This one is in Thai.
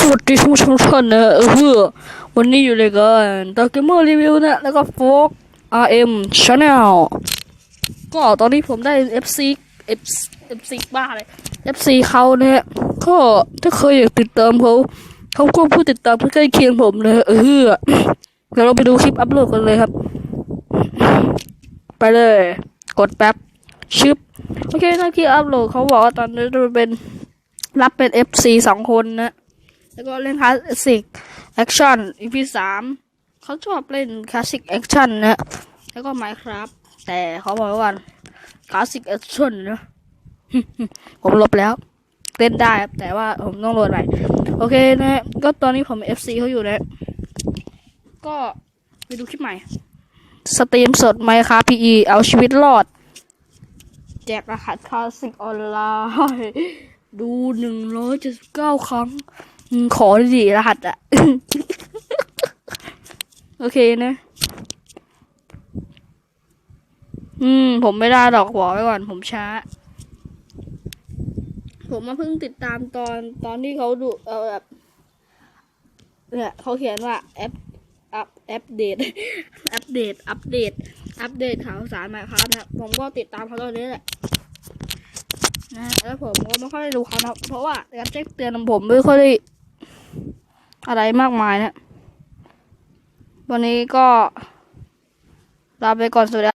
สวัสดีทุกท่านนะเออเพื่อวันนี้อยู่ในกันตาเกมเมอร์รีวิวนะแล้วก็โฟก RM Channel ก็ตอนนี้ผมได้ FC F FC บ้าเลย FC เขาเนี่ยก็ถ้าเคยอยากติดตามเขาเขาก็ผู้ติดตามใกล้เคียงผมเลยเออเดี๋ยวเราไปดูคลิปอัพโหลดกันเลยครับ ไปเลย กดแป๊บชึบโอเคถ้าคลิปอัพโหลดเขาบอกว่าตอนนี้จะเป็นรับเป็น FC สองคนนะ แล้วก็เล่นคลาสสิกแอคชั่น EP สามเขาชอบเล่นคลาสสิกแอคชั่นนะแล้วก็ไมครับ แต่เขาบอกว่าคลาสสิกแอคชั่นนะผมลบแล้ว เล่นได้แต่ว่าผมต้องโหลดใหม่โอเคนะก็ตอนนี้ผม FC เขาอยู่นะก็ไปดูคลิปใหม่ สตรีมสดไมค์ครับ PE เอาชีวิตรอด แจกรหัสคลาสสิกออนไลน์ ดูหนึ่งร้อยเจ็ดสิบเก้าครั้ง ขอดีรหัสอะโอเคนะ อืม ผมไม่ได้ดอกบอกไว้ก่อน ผมช้า ผมมาเพิ่งติดตามตอนตอนที่เขาดูเออแบบเนี่ยเขาเขียนว่าแอปอัปอัปเดต อัปเดต อัปเดต อัปเดตข่าวสารมาครับนะผมก็ติดตามเขาตอนนี้แหละนะแล้วผมก็ไม่ค่อยได้ดูเขานะเพราะว่าการแจ้งเตือนของผมไม่ค่อยได้ อะไรมากมายนะ วันนี้ก็ลาไปก่อนสวัสดี